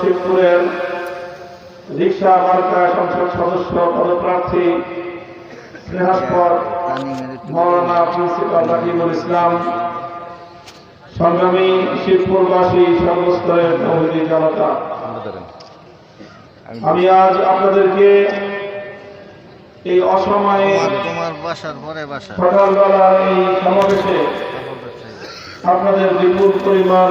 শিবপুরের রিক্সা মার্কা সংসদ সদস্য পদপ্রার্থী মৌলানা প্রিন্সিপাল রাকিবুল ইসলাম, সংগ্রামী শিবপুরবাসী, সর্বস্তরের জনতা। আমি আজ আপনাদেরকে এই অসময়ে এই সমাবেশে আপনাদের বিপুল পরিমাণ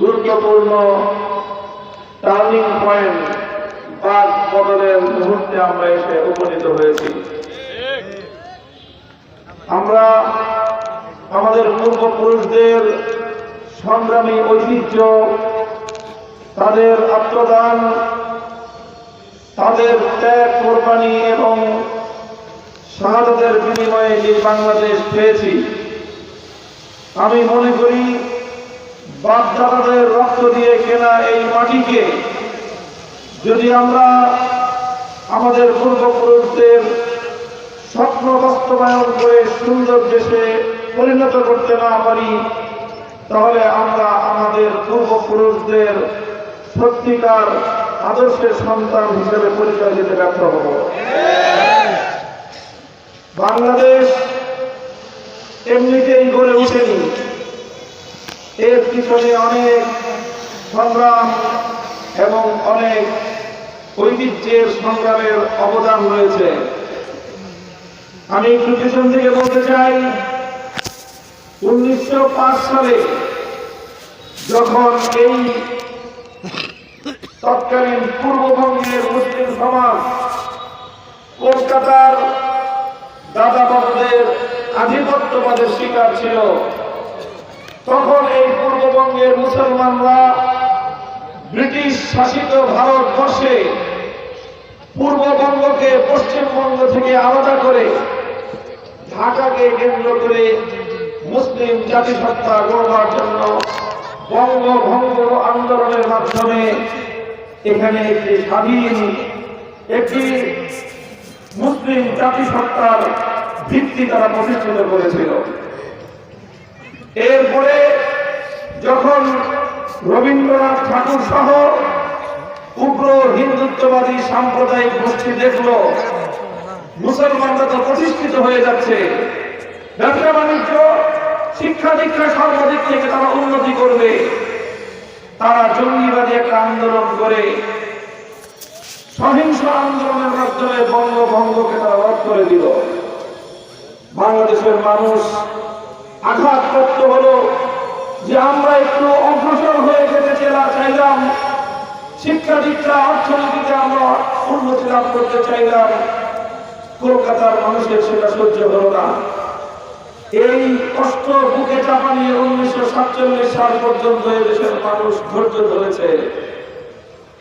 গুরুত্বপূর্ণ টার্নিং পয়েন্ট বাদ বদলের মুহূর্তে আমরা এসে উপনীত হয়েছি। আমরা আমাদের পূর্বপুরুষদের সংগ্রামী ঐতিহ্য, তাদের আত্মদান, তাদের ত্যাগ, কোরবানি এবং শাহাদাতের বিনিময়ে যে বাংলাদেশ পেয়েছি, আমি মনে করি বাপদাদাদের রক্ত দিয়ে কেনা এই মাটিকে যদি আমরা আমাদের পূর্বপুরুষদের স্বপ্ন বাস্তবায়ন করে সুন্দর দেশে পরিণত করতে না পারি, তাহলে আমরা আমাদের পূর্বপুরুষদের সত্যিকার আদর্শের সন্তান হিসেবে পরিচয় দিতে ব্যর্থ হব। বাংলাদেশ এমনিতেই গড়ে ওঠেনি। এর পিছনে অনেক সংগ্রাম এবং অনেক ঐতিহ্যের সংগ্রামের অবদান রয়েছে। আমি একটু পিছন থেকে বলতে চাই, উনিশশো পাঁচ সালে যখন এই তৎকালীন পূর্ববঙ্গের মুসলিম সমাজ কলকাতার দাদা বাবুদের আধিপত্যবাদের শিকার ছিল তখন এই পূর্ববঙ্গের মুসলমানরা ব্রিটিশ শাসিত ভারতবর্ষে পূর্ববঙ্গকে পশ্চিমবঙ্গ থেকে আলাদা করে ঢাকাকে কেন্দ্র করে মুসলিম জাতিসত্তা গড়বার জন্য বঙ্গভঙ্গ আন্দোলনের মাধ্যমে এখানে একটি স্বাধীন, একটি মুসলিম জাতিসত্তার ভিত্তি তারা প্রতিষ্ঠিত করেছিল। এরপরে যখন রবীন্দ্রনাথ ঠাকুর সহ উগ্র হিন্দুত্ববাদী সাম্প্রদায়িক গোষ্ঠী দেখল মুসলমানরা তো প্রতিষ্ঠিত হয়ে যাচ্ছে, ব্যবসা বাণিজ্য, শিক্ষা দীক্ষা সর্বাধিক থেকে তারা উন্নতি করবে। তারা জঙ্গিবাদী একটা আন্দোলন করে সহিংস আন্দোলনের মাধ্যমে বঙ্গভঙ্গকে তারা রদ করে দিল। বাংলাদেশের মানুষ আঘাতপ্রাপ্ত হলো। যে আমরা একটু অগ্রসর হয়ে যেতে চাইলাম শিক্ষা দীক্ষা অর্থনীতিতে আমরা উন্নতি লাভ করতে চাইলাম কলকাতার মানুষের সেটা সহ্য হলো না এই কষ্ট বুকে চাপা নিয়ে উনিশশো সাতচল্লিশ সাল পর্যন্ত দেশের মানুষ ধৈর্য ধরেছে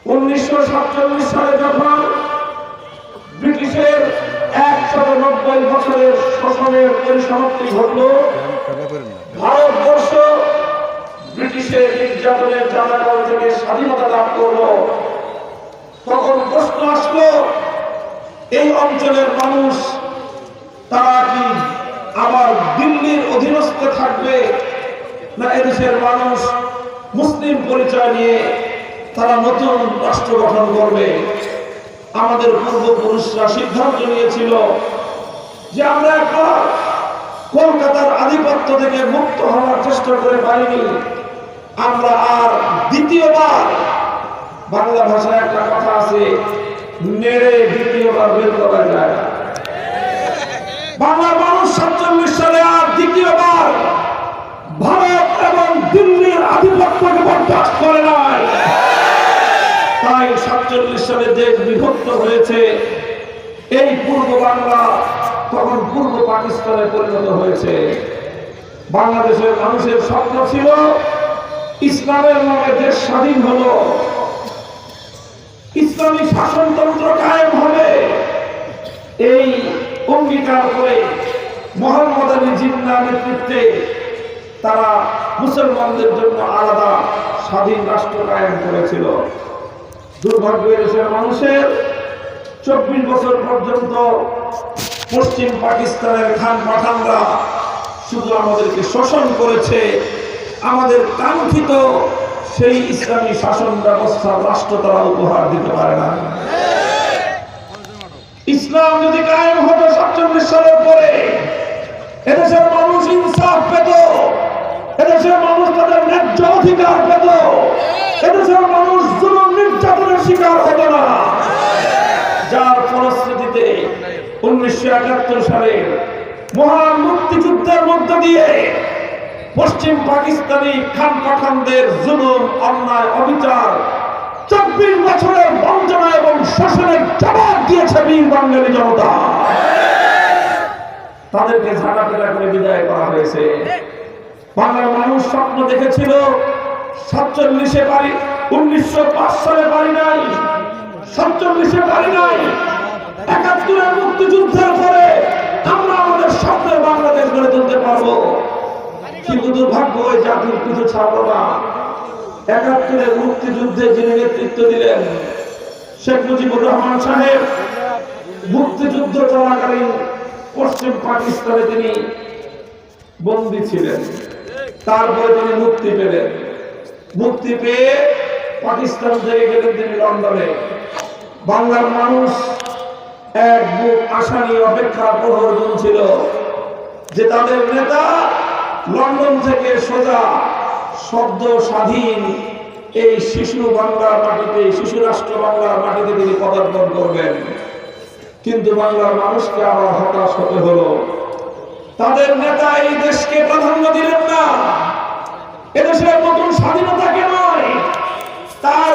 উনিশশো সাতচল্লিশ সালে যখন ব্রিটিশের একশত নব্বই বছরের শোষণের পরিসমাপ্তি ঘটল ভারতবর্ষ ব্রিটিশের নির্যাতনের জানাগল থেকে স্বাধীনতা লাভ করল। তখন প্রশ্ন আসলো, এই অঞ্চলের মানুষ, তারা কি আবার দিল্লির অধীনস্থে থাকবে? না এদেশের মানুষ মুসলিম পরিচয় নিয়ে তারা নতুন রাষ্ট্র গঠন করবে? আমাদের পূর্বপুরুষরা সিদ্ধান্ত নিয়েছিল যে আমরা একবার কলকাতার আধিপত্য থেকে মুক্ত হওয়ার চেষ্টা করে পারিনি। আমরা আর দ্বিতীয়বার বাংলা ভাষায় একটা কথা আছে, নেড়ে দ্বিতীয়বার বের করা যায়। না। বাংলার মানুষ সাতচল্লিশ সালে আর দ্বিতীয়বার ভারত এবং দিল্লির আধিপত্যকে বরদাস্ত করে নাই। তাই সাতচল্লিশ সালে দেশ বিভক্ত হয়েছে। এই পূর্ব বাংলা তখন পূর্ব পাকিস্তানে পরিণত হয়েছে। বাংলাদেশের মানুষের স্বপ্ন ছিল ইসলামের নামে দেশ স্বাধীন হলো। ইসলামী শাসনতন্ত্র কায়েম হবে। এই অঙ্গীকার করে মোহাম্মদ আলী জিন্না নেতৃত্বে তারা মুসলমানদের জন্য আলাদা স্বাধীন রাষ্ট্র কায়েম করেছিল। দুর্ভাগ্য দেশের মানুষের চব্বিশ বছর পর্যন্ত পশ্চিম পাকিস্তানের খান পাঠানরা শুধু আমাদেরকে শোষণ করেছে। আমাদের কাঙ্ক্ষিত সেই ইসলামী শাসন ব্যবস্থার রাষ্ট্র তারা উপহার দিতে পারে না। ইসলাম যদি কায়েম হতো সাতচল্লিশ সালের পরে, এদেশের মানুষ ইনসাফ পেত, এদেশের মানুষ তাদের ন্যায্য অধিকার পেত, এদেশের মানুষ জুলুম নির্যাতনের শিকার হতো না। যার ফলশ্রুতিতে উনিশশো একাত্তর সালে মহান মুক্তিযুদ্ধের মধ্য দিয়ে পশ্চিম পাকিস্তানি খান পাঠানদের জুলুম, অন্যায়, অবিচার চব্বিশ বছরের বঞ্চনা এবং শোষণের জবাব দিয়েছে বীর বাঙালি জনতা। তাদেরকে ঝাঁটাপেটা করে বিদায় করা হয়েছে। বাংলার মানুষ স্বপ্ন দেখেছিল, সাতচল্লিশে বাড়ি উনিশশো পাঁচ সালে বাড়ি নাই, সাতচল্লিশে বাড়ি নাই, একাত্তরের মুক্তিযুদ্ধের পরে আমরা আমাদের স্বপ্নের বাংলাদেশ গড়ে তুলতে পারব কিন্তু দুর্ভাগ্য ওই জাতির কিছু ছাড়লো না। একাত্তরের মুক্তিযুদ্ধে যিনি নেতৃত্ব দিলেন, শেখ মুজিবুর রহমান সাহেব, মুক্তিযুদ্ধ চলাকালীন পশ্চিম পাকিস্তানে তিনি বন্দী ছিলেন। তারপরে তিনি মুক্তি পেলেন। মুক্তি পেয়ে পাকিস্তান থেকে গেলেন তিনি লন্ডনে। বাংলার মানুষ এক বুক আশা নিয়ে অপেক্ষা প্রহর ছিল যে তাদের নেতা লন্ডন থেকে সোজা শব্দ স্বাধীন এই শিশু বাংলার মাটিতে, শিশু রাষ্ট্র বাংলার মাটিতে তিনি পদার্পণ করবেন। কিন্তু বাংলার মানুষকে আবার হতাশ হতে হলো। তাদের নেতা এই দেশকে প্রাধান্য দিলেন না। এদেশের নতুন স্বাধীনতাকে নয়? তার